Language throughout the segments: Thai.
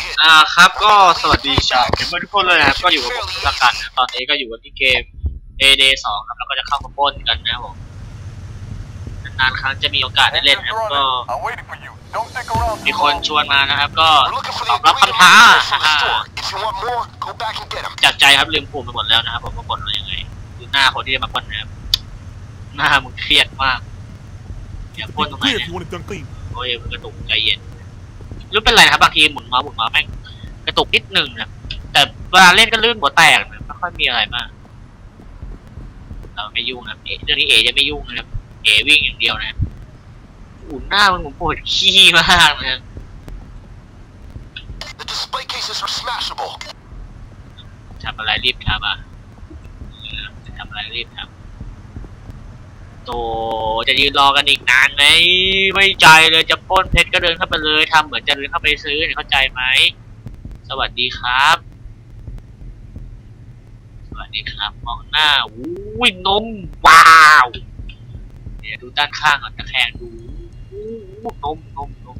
hit. อ่าครับก็สวัสดีชาวเกมเมอร์ทุกคนเลยนะครับก็อยู่กับผมละกันนะตอนนี้ก็อยู่กันที่เกม A Day 2ครับแล้วก็จะเข้ามาปล้นกันนะครับผมนานๆครั้งจะมีโอกาสได้เล่นนะครับก็ I'm waiting for you. Don't stick around. มีคนชวนมานะครับ ก็ We're looking for ต the อบรับ ingredient คำท้า materials from the อ่า store. If you want more, go back and get them. จากใจครับลืมปุ่มไปหมดแล้วนะครับผมว่ากดว่ายังไงดูหน้าคนที่จะมาปล้นนะครับหน้ามึงเครียดมากอย่าปล้นตรงไหน Clear เนี่ย if you want it done clean. โอ้ยมันกระตุกใจเย็น รู้เป็นไรนะครับบางทีหมุนมาหมุนมาแม่งกระตุกนิดนึงนะแต่เวลาเล่นก็ลื่นหัวแตกนะไม่ค่อยมีอะไรมากเราไม่ยุ่งนะเอะเรื่องนี้เอจะไม่ยุ่งนะครับเอวิ่งอย่างเดียวนะอุ่นหน้ามันผมปวดขี้มากนะ The display cases are smashable. ทำอะไรรีบทำอะเออจะทำอะไรรีบทำ โตจะยืนรอกันอีกนานไหมไม่ใจเลยจะป้นเพชรก็เดินเข้าไปเลยทำเหมือนจะเดินเข้าไปซื้อเนี่ยเข้าใจไหมสวัสดีครับ สวัสดีครับมองหน้าอุ้ยนมว้าวเดี๋ยวดูด้านข้างก่อนตะแคงดูอู้นมนมนม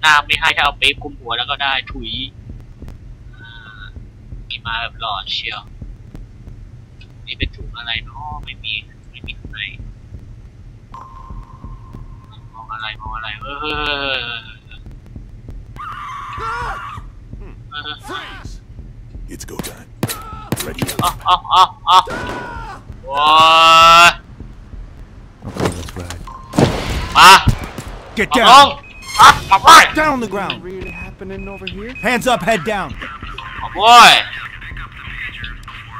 หน้าไม่ให้ถ้าเอาเป๊ปคุมหัวแล้วก็ได้ถุยมีมาแบบหล่อเชียวนี่เป็นถุงอะไรเนาะไม่มี องอะไรมองอะไรเออเออ Freeze! It's go time. Ready up. อ๋ออ๋ออ๋ออ๋อโอ้ย Okay, let's ride. มา Get มาลง down! มามาไป Down on the ground! really happening over here? Hands up, head down! มาโว้ย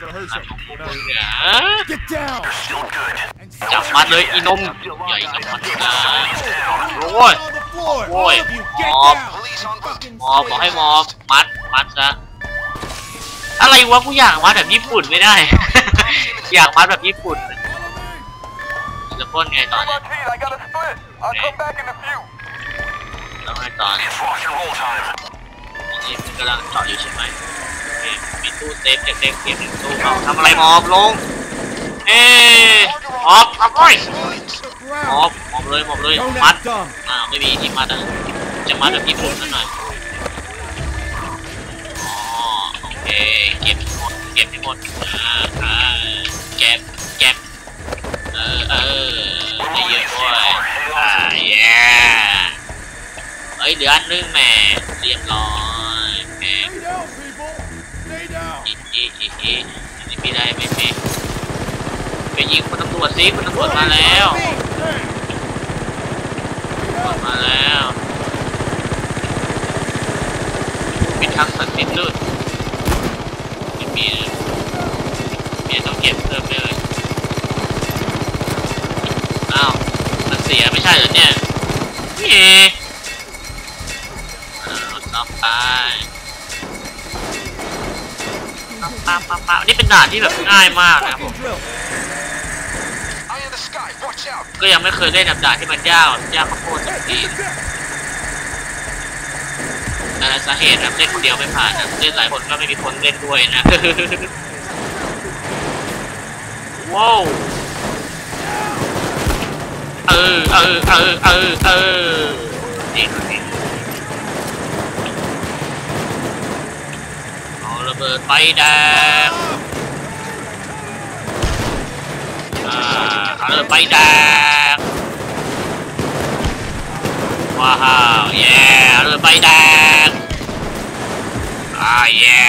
Gonna hurt อ่ะ some. ของพวกมึงเนี่ย Get down! No good. จับมัดเลยอีนมใหญ่จับมัดนะโอ้ย On the floor! Boy. All of you, get Oh. down! Police on book. มอบบอกให้มอบมัดมัดซะอะไรวะกูอยากมัดแบบญี่ปุ่นไม่ได้ อยากมัดแบบญี่ปุ่นจะพ่นไงต่อเนี่ย I got a split. I'll come back in a few. แล้วไงต่อเนี่ย It's rock and roll time. อันนี้มันกำลังเจาะอยู่ใช่ไหมโอเคมีตู้เซฟเด็กๆเก็บหนึ่งตู้เอาทำอะไรมอบลงเอ๊ะมอบทำไมมอบมอบเลยมอบเลย Don't มัด act dumb! อ่าวไม่มีที่มัดอะจะมัดแบบญี่ปุ่นซะหน่อยอ๋อโอเคเก็บหมดเก็บให้หมดอ่าอ่าเก็บเก็บเออเออได้เยอะด้วยอ่าเย้เฮ้ยเหลืออันนึงแหมเรียบร้อยแหม Stay down, people! Stay down! อีอีอีอีอันนี้มีได้ไหมพี่ ไปยิงคุณตำรวจสิคุณตำรวจมาแล้วตำรวจมาแล้วมีทางสันติดลื่นไม่มีมีต้องเก็บเพิ่มเลยอ้าวมันเสียไม่ใช่เหรอเนี่ยนี่เอาต่อไปปั๊บปั๊บปั๊บนี่เป็นด่านที่แบบง่ายมากนะครับผม ก็ยังไม่เคยเล่นแบบด่านที่มันยากแบบยากข้าวโพดสักทีนั่นแหละสาเหตุนะเล่นคนเดียวไม่ผ่านนะเล่นหลายคนก็ไม่มีคนเล่นด้วยนะว้าวเออเออเออเออเออนี่นี่เอาระเบิดไฟแดง อ่า เอาเลยใบแดงว้าวเย้เอาเลยใบแดงอ่าเย้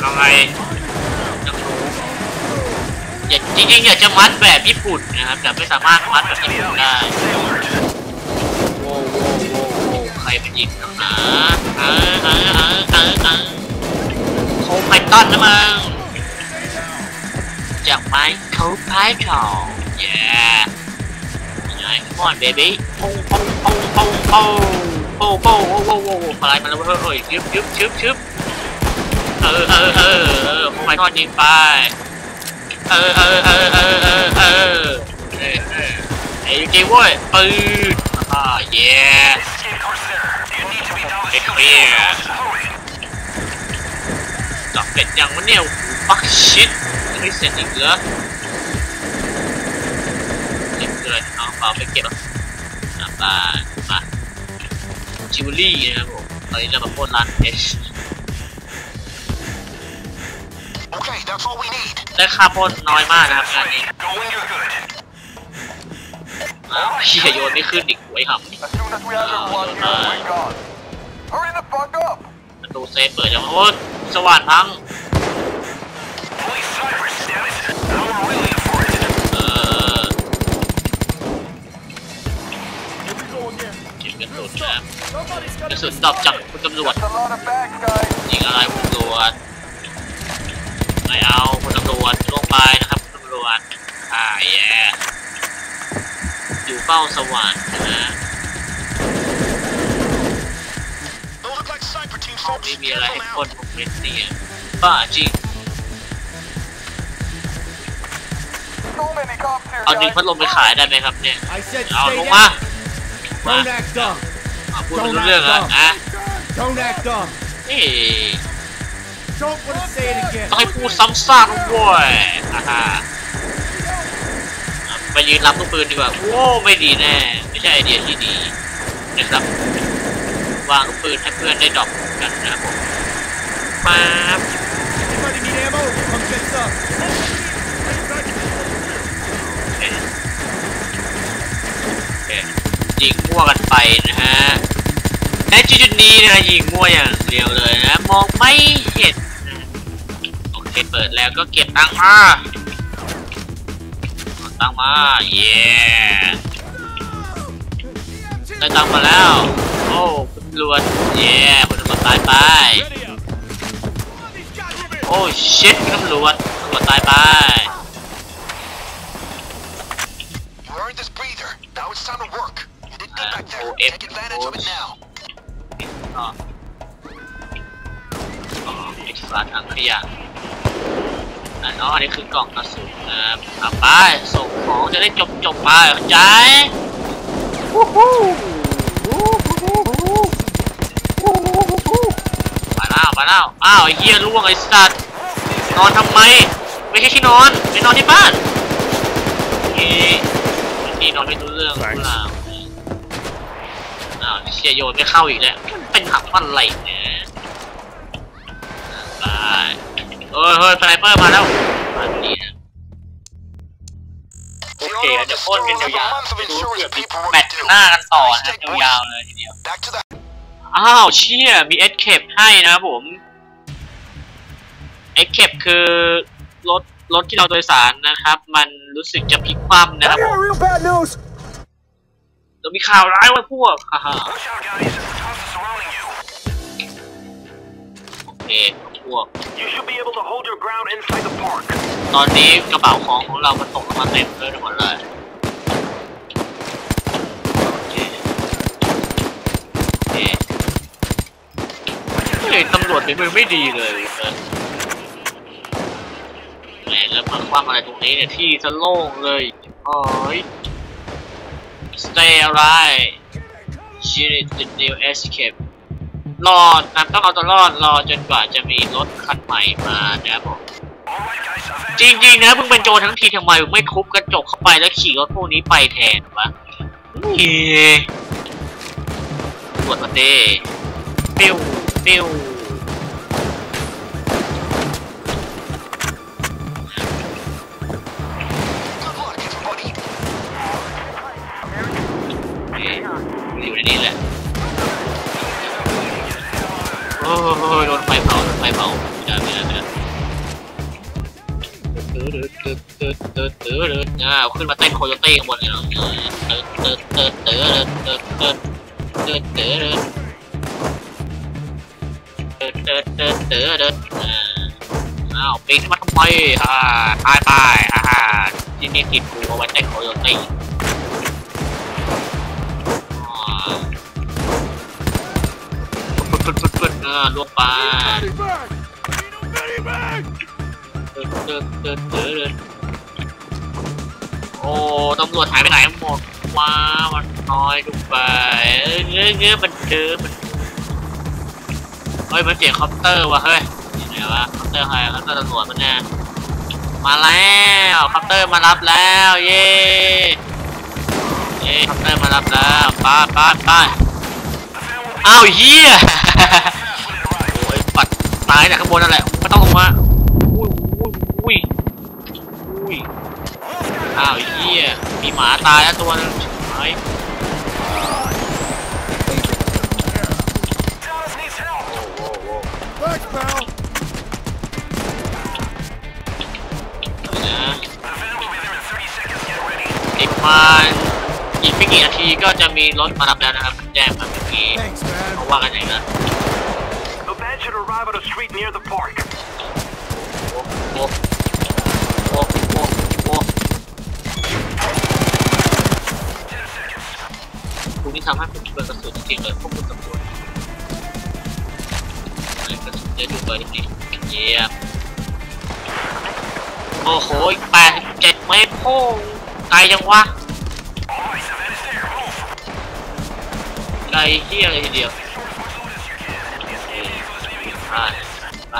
ทำไงจะรู้อยากจริงๆอยากจะมัดแบบญี่ปุ่นนะครับ แต่ไม่สามารถมัดแบบญี่ปุ่นได้โว้โว้โว้โว้ใครเป็นยิงนักหนาเออเออเออเออเออโคไพตันนะมึง just find two python. Yeah. Alright, come on baby. Oh, oh, oh, oh, oh. Oh, oh, oh, oh, oh. อะไรมันเลยเฮ้ยชึบชึบชึบชึบเออเออเออเออผมไปทอดยิงไป เออเออเออเออเออเออไอ้จริงเว้ยปืนอ่าเย้ไอ้เคลียร์จับเป็ดยังวะเนี่ยฟักชิด ยังไม่เสร็จอีกเหรอเก็บเกินเอาเปล่าไปเก็บอะมามาจิวเวลรี่นะครับผมตอนนี้เรามาปล้นร้านเอช Okay, that's all we need. ได้ค่าปล้นน้อยมากนะครับงานนี้ Go when you're good. อ้าวเชี่ยโยนไม่ขึ้นอีกไว้ยครับ As soon as we have everyone here, we're gone. Hurry the fuck up! ประตูเซฟเปิดจังโอ้ยสว่านพัง Somebody's ก got ระสุนดรอปจากคุณตำรวจ That's a lot of bags, guys. ยิงอะไรคุณตำรวจไม่เอาคุณตำรวจลงไปนะครับคุณตำรวจอ่าแย่อยู่เฝ้าสว่านนะ Those look like sniper teams, ไม่ folks. มีอะไร Careful ให้ now. คนผมเล่นเนี่ยบ้าจริง So many cops here, เอาดิง guys. พัดลมไปขายได้ไหมครับเนี่ย I said เอา stay ลงมา down. มา พูดไม่รู้เรื่องแล้วอะ Don't act dumb. เอ๊ะ Don't want to say it again. ต้องให้พูดซ้ำซากนะเว้ยอ่าฮะไปยืนรับลูกปืนดีกว่า โอ้ไม่ดีแน่ ไม่ใช่ไอเดียที่ดีนะครับ วางลูกปืนให้เพื่อนได้ดรอปกันนะครับผมมา Anybody need ammo? Come get some. โอเคโอเคยิงมั่วกันไปนะฮะแม้จุดนี้นะยิงมั่วอย่างเดียวเลยนะ มองไม่เห็นโอเคเปิดแล้วก็เก็บตังค์มาตังค์มาเย้ได้ตังค์มาแล้ว โอ้คุณตำรวจเย้คุณตำรวจตายไปโอ้ชิตคุณตำรวจตำรวจตายไป You earned this breather. Now it's time to work. F- of it now. อ๋ออ๋อเอกสารถังขยะอันอ๋ออันนี้คือกล่องกระสุนนะครับเอาไปส่งของจะได้จบจบไปเข้าใจมาแล้วมาแล้วอ้าวไอ้เหี้ยล่วงไอ้สัตว์นอนทำไม ไม่ใช่ที่นอนไปนอนที่บ้านนี่นี่นอนไม่รู้เรื่องหรือเปล่าอ้าว เชียโยนไม่เข้าอีกแล้วมันเป็นหักมันอะไรเนี่ยไปเฮ้ยเฮ้ยสไนเปอร์มาแล้วมาดีนะโอเคเดี๋ยวพ่นกันยาวๆไปดูเผื่อมีแมตช์หน้ากันต่อนะครับยาวๆเลยทีเดียว อ้าวเชี่ยมีเอสเคปให้นะครับผมเอสเคปคือรถรถที่เราโดยสารนะครับ มันรู้สึกจะพลิกคว่ำนะครับผม เรามีข่าวร้ายไว้พวกฮ่าฮ่า Watch out, guys. Cops are surrounding you. โอเคพวก You should be able to hold your ground inside the park. ตอนนี้กระเป๋าของของเรามันตกลงมาเต็มเลยทั้งหมดเลยโอเคโอเคเฮ้ยตำรวจฝีมือไม่ดีเลยเออแม่งแล้วมาคว่ำอะไรตรงนี้เนี่ยที่จะโล่งเลยโอ้ย stay alive shit is the new escape รอดนะต้องเอาตัวรอดรอจนกว่าจะมีรถคันใหม่มานะครับผมจริงๆนะมึงเป็นโจรทั้งทีทำไมมึงไม่ทุบกระจกเข้าไปแล้วขี่รถพวกนี้ไปแทนวะนี่ตรวจมาเด้ปิ้วปิ้ว ในนี้แหละ โอ้ยโดนไฟเผาโดนไฟเผาไม่ได้ไม่ได้ไม่ได้เตึ๊ดเตึ๊ดเตึ๊ดตึ๊ดตึ๊ดตึ๊ดอ่าเอาขึ้นมาเต้นโคโยเต้ข้างบนเลยเนาะเตึ๊ดเตึ๊ดเตึ๊ดเตึ๊ดเตึ๊ดเตึ๊ดตึ๊ดตึ๊ดตึ๊ดตึ๊ดตึ๊ดตึ๊ดตึ๊ดตึ๊ดอ่าอ้าวปีนขึ้นมาทำไมอ่าตายไปอ่าฮ่าที่นี่ติดกูเอาไว้เต้นโคโยตี้ ออลวกป Body bag. Need a body bag. ตึ๊ดตึ๊ดตึ๊ดตึ๊ดโอ้ตำรวจหายไปไหนหมดว้ามันน้อยดูไปเอ้ยเงี้ยเงี้ยมันเจอมันเฮ้ยมันเสียงคอปเตอร์ว่ะเฮ้ยยังไงวะคอปเตอร์ใครคอปเตอร์ตำรวจมันแน่มาแล้วคอปเตอร์มารับแล้วเย้เย้คอปเตอร์มารับแล้วไปไปไป The van will อ้าวเฮียโอ้ยปัด ตายแต่ข้างบนนั่นแหละก็ต้องลงมาอุ้ยอุ้ยอุ้ยอุ้ยอ้าวเฮียมีหมาตายแล้วตัวนึงไอ้ Dallas needs help. Thanks, pal. นะ The van will be there in 30 seconds. Get ready. อีกประมาณอีกไม่กี่นาทีก็จะมีรถมารับแล้วนะครับแจ้งมาเมื่อกี้ Thanks, man. เขาว่ากันอย่างนั้น The van should arrive at a street near the park. โอ้โอ้โอ้โอ้10 seconds. คุณนี่ทำให้ผมเปิดกระสุนจริงๆเลยพวกคุณตำรวจเปิดกระสุนเยอะดูเลยจริงๆเยี่ยมโอ้โหอีกแปดเจ็ดเมตรโอ้ไกลจังวะ All right, the van is there. Move. ไกลเฮี้ยเลยทีเดียว ไป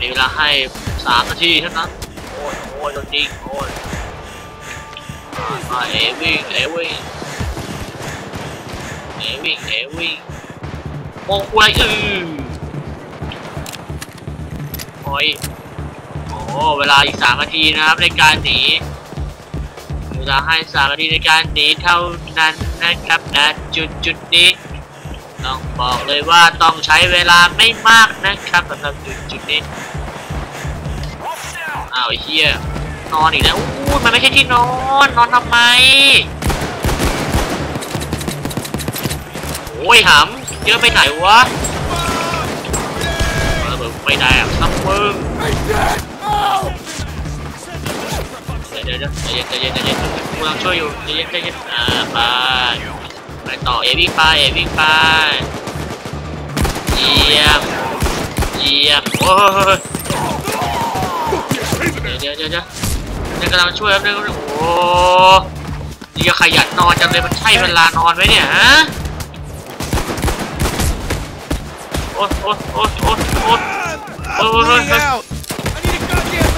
มีเวลาให้สามนาทีเท่านั้น โอ้ยโอ้ยโดนยิงโอ้ยมาเอวิ่งเอวิ่งเอวิ่งเอวิ่งโมงกูอะไรอือโอ้ยโอ้เวลาอีกสามนาทีนะครับในการหนีเวลาให้สามนาทีในการหนีเท่านั้นนะครับนะจุดจุดนี้ บอกเลยว่าต้องใช้เวลาไม่มากนะครับสำหรับจุดจุดนี้อ้าวเฮียนอนอีกแล้วอู้มันไม่ใช่ที่นอน นอนทำไมโอ้ยหำเยอะไปไหนวะเออแบบไม่ได้อะครับมึงเดี๋ยวเดี๋ยวเดี๋ยวใจเย็นใจเย็นใจเย็นกูกำลังช่วยอยู่ใจเย็นใจเย็นอ่าไปไปต่อเอวิ่งไปเอวิ่งไป เดี๋ยวเดี๋ยวเดี๋ยวเดี๋ยวกำลังช่วยครับเดี๋ยโอ้ยยังขยันนอนจังเลยมันใช่เวลานอนไหมเนี่ยฮะโอ๊ยโอ๊ยโอ๊ยโอ๊ยโอ๊ย I'm Oh, oh, bleeding oh. out. I need a goddamn.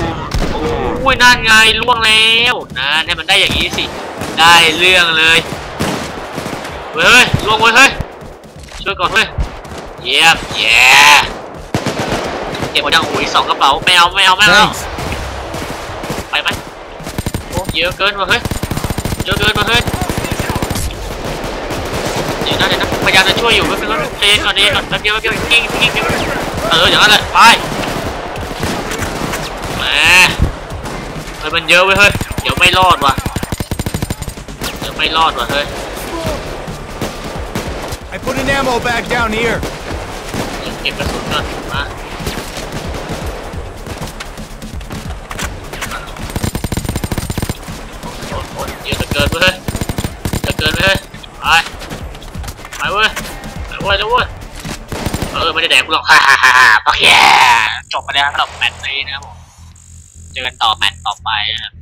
โอ้ยนั่นไงล่วงแล้วนะเนี่ยมันได้อย่างนี้สิได้เรื่องเลยเฮ้ยล่วงเว้ยเฮ้ยช่วยก่อนเฮ้ยเยี่ยมเยี่ย เก็บหมดยังอุ้ยสองกระเป๋าไม่เอาไม่เอาไม่เอา Thanks. ไปไหมโอ้เยอะเกินว่ะเฮ้ยเยอะเกินว่ะเฮ้ยเดี๋ยวนะเดี๋ยวนะพยายามจะช่วยอยู่แป๊บนึงแป๊บนึงเอ็นก่อนเอ็นก่อนแป๊บเดียวแป๊บเดียวกิ้งกิ้งกิ้งเอออย่างนั้นแหละไปแหมเฮ้ยมันเยอะเว้ยเฮ้ยเดี๋ยวไม่รอดว่ะเดี๋ยวไม่รอดว่ะเฮ้ย I put an ammo bag down here. เดี๋ยวเก็บกระสุนก่อน เลยแล้วเว้ยเออไม่ได้แดกกูหรอกฮ่าฮ่าฮ่าฮ่าปักแย่จบไปแล้วสำหรับแมตช์นี้นะครับผมเจอกันต่อแมตช์ต่อไปนะครับ